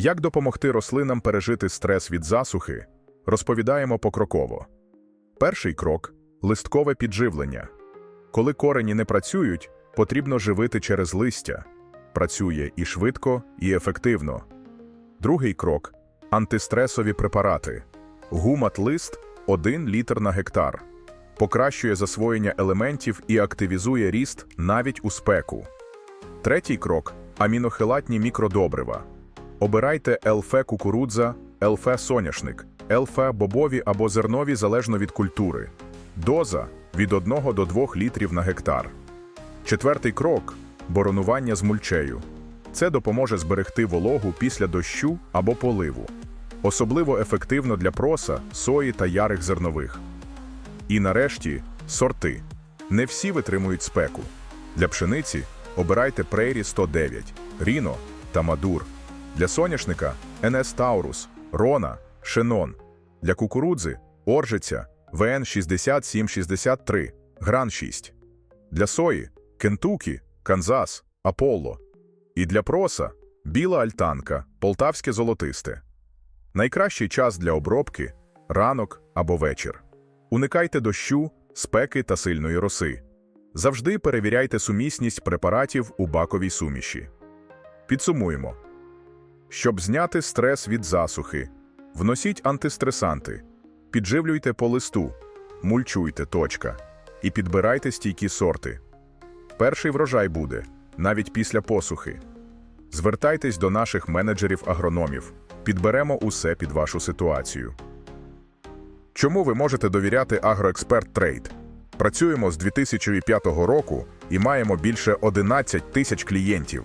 Як допомогти рослинам пережити стрес від засухи, розповідаємо покроково. Перший крок листкове підживлення. Коли корені не працюють, потрібно живити через листя. Працює і швидко, і ефективно. Другий крок антистресові препарати. Гумат-лист 1 літр на гектар. Покращує засвоєння елементів і активізує ріст навіть у спеку. Третій крок амінохилатні мікродобрива. Обирайте ЛФ кукурудза, ЛФ соняшник, ЛФ бобові або зернові залежно від культури. Доза від 1 до 2 літрів на гектар. Четвертий крок боронування з мульчею. Це допоможе зберегти вологу після дощу або поливу. Особливо ефективно для проса, сої та ярих зернових. І нарешті сорти. Не всі витримують спеку. Для пшениці обирайте Прейрі 109, Ріно та Мадур. Для соняшника НС Таурус, Рона, Шенон. Для кукурудзи Оржиця, ВН 6763, Гран 6. Для сої Кентукі, Канзас, Аполло. І для проса Біла Альтанка, Полтавське золотисте. Найкращий час для обробки ранок або вечір. Уникайте дощу, спеки та сильної роси. Завжди перевіряйте сумісність препаратів у баковій суміші. Підсумуємо. Щоб зняти стрес від засухи, вносіть антистресанти, підживлюйте по листу, мульчуйте точка і підбирайте стійкі сорти. Перший врожай буде навіть після посухи. Звертайтесь до наших менеджерів-агрономів, підберемо усе під вашу ситуацію. Чому ви можете довіряти Агроексперт Трейд? Працюємо з 2005 року і маємо більше 11 тисяч клієнтів.